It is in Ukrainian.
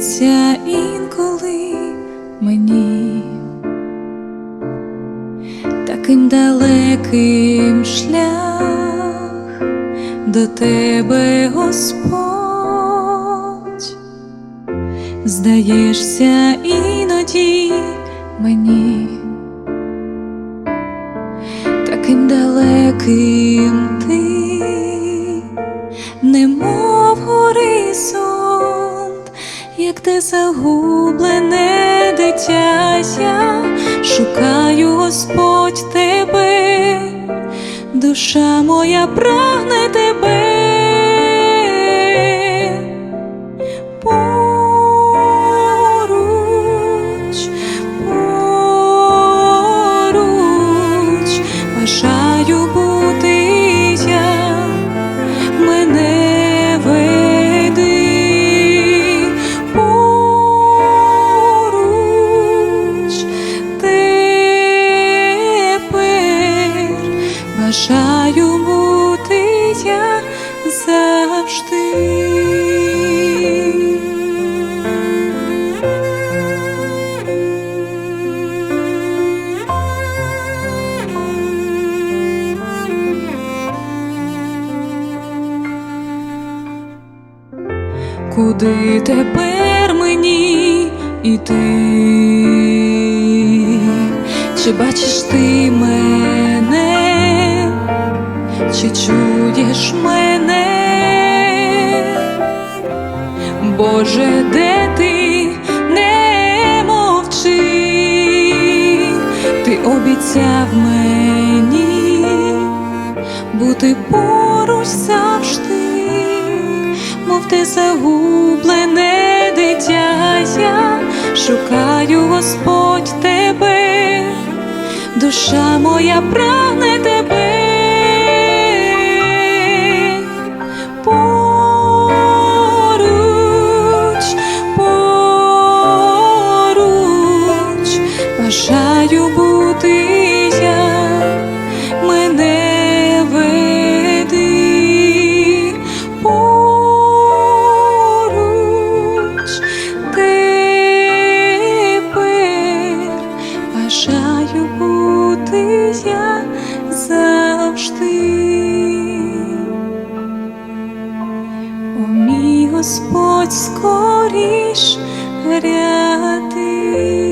Здається, інколи мені таким далеким шлях до тебе, Господь, здаєшся іноді мені, таким далеким ти, як те загублене дитя, я шукаю Господь тебе, душа моя прагне тебе. Куди тепер мені іти? Чи бачиш ти мене, чи чуєш мене? Боже, де ти не мовчи, ти обіцяв мені бути поруч завжди, мов те загублене дитя, я шукаю Господь тебе, душа моя прагне тебе. Бажаю бути Господь скоріш вряти.